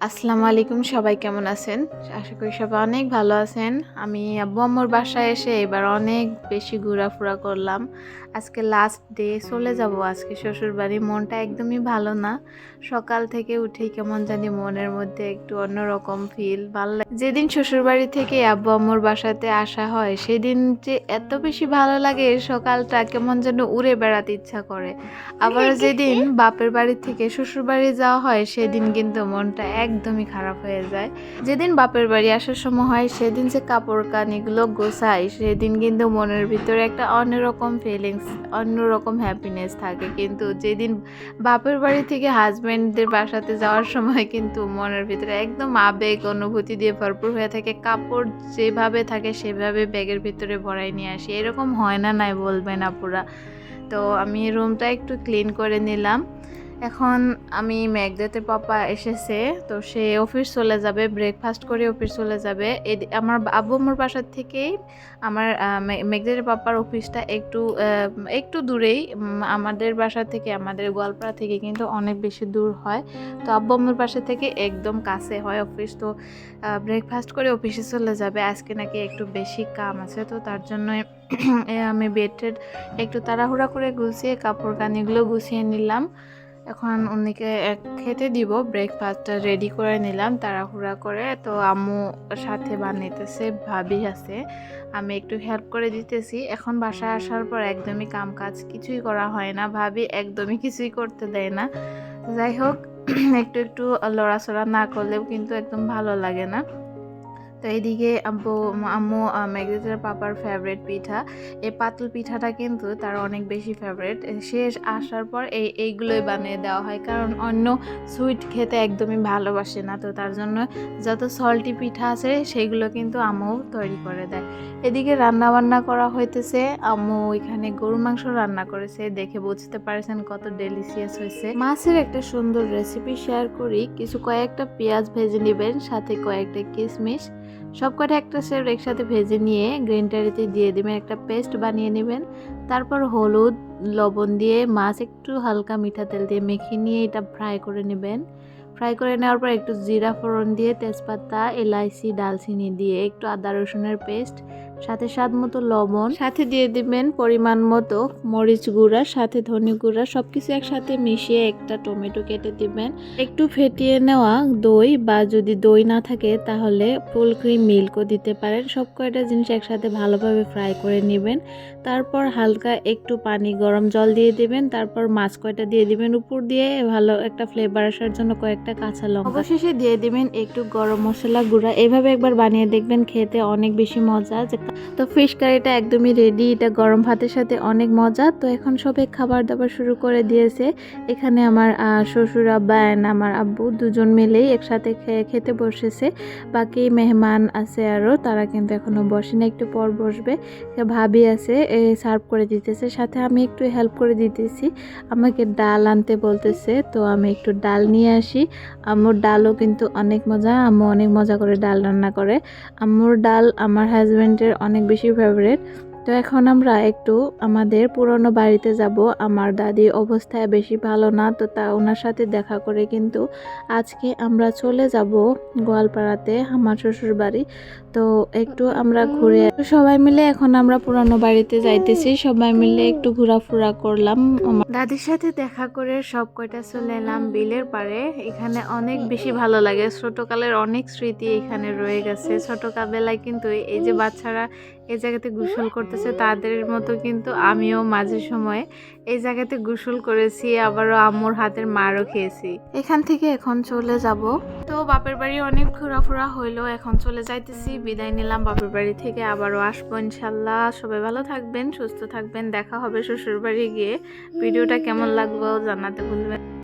আসসালামু আলাইকুম সবাই কেমন আছেন? আশা করি সবাই অনেক ভালো আছেন। আমি আব্বু আম্মুর বাসায় এসে এবার অনেক বেশি ঘোরাফেরা করলাম। আজকে লাস্ট ডে চলে যাব আজকে। শ্বশুর বাড়ি মনটা একদমই ভালো না। সকাল থেকে উঠেই কেমন জানি মনের মধ্যে একটু অন্যরকম ফিল ভালো লাগে যেদিন শ্বশুর বাড়ি থেকে আব্বু আম্মুর বাসাতে আসা হয় সেদিন যে এত বেশি ভালো লাগে সকালটা কেমন যেন উড়ে বেড়াতে ইচ্ছা করে। আবার যেদিন বাপের বাড়ি থেকে শ্বশুর বাড়ি যাওয়া হয় সেদিন কিন্তু মনটা একদমই খারাপ হয়ে যায়। যেদিন বাপের বাড়ি আসার সময় হয়, সেদিন যে কাপড় কানিগুলো গোছাই, সেদিন কিন্তু মনের ভিতরে একটা অন্যরকম ফিলিংস অন্যরকম হ্যাপিনেস থাকে। কিন্তু যেদিন বাপের বাড়ি থেকে হাজব্যান্ডদের বাসাতে যাওয়ার সময় কিন্তু মনের ভিতরে একদম আবেগ, অনুভূতি দিয়ে ভরপুর হয়ে থাকে। কাপড় যেভাবে থাকে, সেভাবে ব্যাগের ভিতরে ভরাই নিয়ে আসি। এরকম হয় না নাই বলবেন আপুরা। তো আমি রুমটা একটু ক্লিন করে নিলাম। এখন আমি ম্যাগদাতে পাপা এসেছে, তো সে অফিস চলে যাবে ব্রেকফাস্ট করে অফিস চলে যাবে। আমার আব্বু আম্মুর বাসার থেকেই আমার ম্যাগদাতে পাপার অফিসটা একটু একটু দূরেই আমাদের বাসা থেকে, আমাদের গোয়ালপাড়া থেকে কিন্তু অনেক বেশি দূর হয়। তো আব্বু আম্মুর বাসা থেকে একদম কাছে হয় অফিস, তো ব্রেকফাস্ট করে অফিসে চলে যাবে। আজকে নাকি একটু বেশি কাম আছে, তো তার জন্য আমি বেড টেড একটু তাড়াহুড়া করে গুছিয়ে কাপড় কানিগুলো গুছিয়ে নিলাম। এখন উনিকে এক খেতে দিব ব্রেকফাস্টটা রেডি করে নিলাম, তাড়াহুড়া করে। তো আম্মু সাথে বানাইতেছে, ভাবি আছে, আমি একটু হেল্প করে দিতেছি। এখন বাসায় আসার পর একদমই কাম কাজ কিছুই করা হয় না, ভাবি একদমই কিছুই করতে দেয় না। যাই হোক, একটু একটু লড়াচড়া না করলেও কিন্তু একদম ভালো লাগে না। তো এইদিকে আব্বু, আম্মু ম্যাগনেটের পাপার ফেভারিট পিঠা। এই পাতল পিঠাটা কিন্তু তার অনেক বেশি ফেভারিট শেষ আসার পর এই, এইগুলোই বানিয়ে দেওয়া হয়। কারণ অন্য সুইট খেতে একদমই ভালোবাসে না। তো তার জন্য যত সল্টি পিঠা আছে সেইগুলো কিন্তু আম্মু তৈরি করে দেয়। এদিকে রান্না বান্না করা হইতেছে। আম্মু এখানে গরু মাংস রান্না করেছে। দেখে বুঝতে পারছেন কত ডেলিসিয়াস হয়েছে মাছের একটা সুন্দর রেসিপি শেয়ার করি। কিছু কয়েকটা পেঁয়াজ ভেজে নেবেন, সাথে কয়েকটা কিশমিশ সব কটা একটা সেফ একসাথে ভেজে নিয়ে গ্রিনটারিতে দিয়ে দেবেন, একটা পেস্ট বানিয়ে নেবেন। তারপর হলুদ, লবণ দিয়ে মাছ একটু হালকা মিঠা তেল দিয়ে মেখে নিয়ে এটা ফ্রাই করে নেবেন। ফ্রাই করে নেওয়ার পর একটু জিরা ফোড়ন দিয়ে তেজপাতা, এলাইচি, ডালচিনি দিয়ে একটু আদা রসুনের পেস্ট সাথে স্বাদ মতো লবণ। সাথে দিয়ে দিবেন পরিমাণ মতো মরিচ গুঁড়া সাথে ধনে গুঁড়া সব কিছু একসাথে মিশিয়ে একটা টমেটো কেটে দিবেন। একটু ফেটিয়ে নেওয়া দই বা যদি দই না থাকে তাহলে ফুল ক্রিম মিল্কও দিতে পারেন। সব কয়টা জিনিস একসাথে ভালোভাবে ফ্রাই করে নেবেন। তারপর হালকা একটু পানি গরম জল দিয়ে দিবেন। তারপর মাছ কয়টা দিয়ে দিবেন? উপর দিয়ে ভালো একটা ফ্লেভার আসার জন্য কয়েকটা কাঁচা লঙ্কা। অবশেষে দিয়ে দিবেন একটু গরম মশলা গুঁড়া। এভাবে একবার বানিয়ে দেখবেন খেতে অনেক বেশি মজা। যে তো ফিশ কারিটা একদমই রেডি এটা গরম ভাতের সাথে অনেক মজা। তো এখন সবে খাবার দাবার শুরু করে দিয়েছে। এখানে আমার শ্বশুর আব্বা and আমার আব্বু দুজন মিলেই একসাথে খেয়ে, খেতে বসেছে। বাকি মেহমান আছে আরও তারা কিন্তু এখনও বসে না একটু পর বসবে। ভাবি আছে সার্ভ করে দিতেছে। সাথে আমি একটু হেল্প করে দিতেছি। আমাকে ডাল আনতে বলতেছে, তো আমি একটু ডাল নিয়ে আসি। আম্মুর ডালও কিন্তু অনেক মজা, আম্মু অনেক মজা করে ডাল রান্না করে। আম্মুর ডাল আমার হাজব্যান্ডের অনেক বেশি ফেভারিট তো এখন আমরা একটু আমাদের পুরনো বাড়িতে যাব। আমার দাদি অবস্থা বেশি ভালো না, তো তা ওনার সাথে দেখা করে কিন্তু আজকে আমরা চলে যাব গোয়ালপাড়াতে, আমার শ্বশুর বাড়ি তো একটু আমরা ঘুরে সবাই মিলে এখন আমরা পুরানো বাড়িতে যাইতেছি। সবাই মিলে একটু ঘোরাফেরা করলাম। দাদির সাথে দেখা করে সব কয়টা চলে এলাম বিলের পারে এখানে অনেক বেশি ভালো লাগে। ছোটকালের অনেক স্মৃতি এখানে রয়ে গেছে। ছোটকালবেলায় কিন্তু এই যে বাচ্চারা এই জায়গাতে গোসল করতেছে তাদের মতো কিন্তু আমিও মাঝে সময়ে এই জায়গাতে গোসল করেছি, আবারও আম্মুর হাতের মারও খেয়েছি। এখান থেকে এখন চলে যাব। তো বাপের বাড়ি অনেক ঘোরাফোরা হইল, এখন চলে যাইতেছি। বিদায় নিলাম বাপের বাড়ি থেকে, আবারও আসব ইনশাল্লাহ। সবাই ভালো থাকবেন, সুস্থ থাকবেন, দেখা হবে শ্বশুর বাড়ি গিয়ে। ভিডিওটা কেমন লাগল জানাতে ভুলবেন